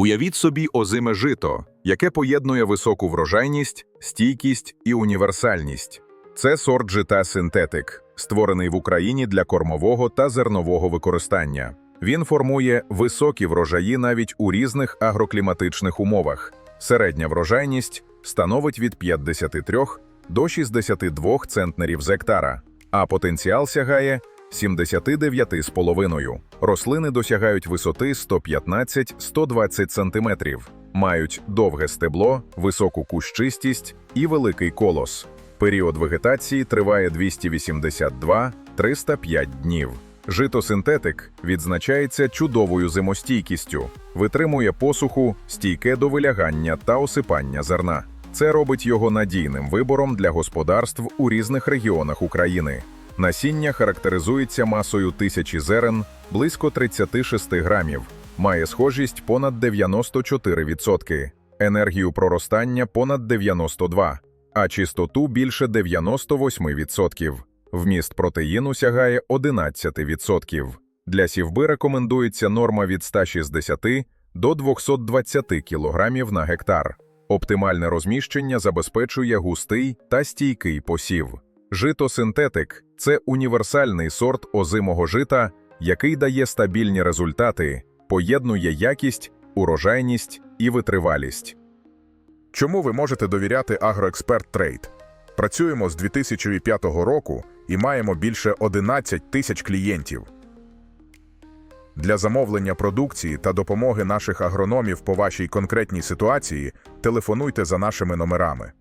Уявіть собі озиме жито, яке поєднує високу врожайність, стійкість і універсальність. Це сорт жита синтетик, створений в Україні для кормового та зернового використання. Він формує високі врожаї навіть у різних агрокліматичних умовах. Середня врожайність становить від 53 до 62 центнерів з гектара, а потенціал сягає 79,5. Рослини досягають висоти 115-120 см, мають довге стебло, високу кущистість і великий колос. Період вегетації триває 282-305 днів. Жито-синтетик відзначається чудовою зимостійкістю, витримує посуху, стійке до вилягання та осипання зерна. Це робить його надійним вибором для господарств у різних регіонах України. Насіння характеризується масою тисячі зерен близько 36 грамів, має схожість понад 94%, енергію проростання понад 92%, а чистоту більше 98%. Вміст протеїну сягає 11%. Для сівби рекомендується норма від 160 до 220 кг на гектар. Оптимальне розміщення забезпечує густий та стійкий посів. Жито-синтетик – це універсальний сорт озимого жита, який дає стабільні результати, поєднує якість, урожайність і витривалість. Чому ви можете довіряти Агроексперт Трейд? Працюємо з 2005 року і маємо більше 11 тисяч клієнтів. Для замовлення продукції та допомоги наших агрономів по вашій конкретній ситуації телефонуйте за нашими номерами.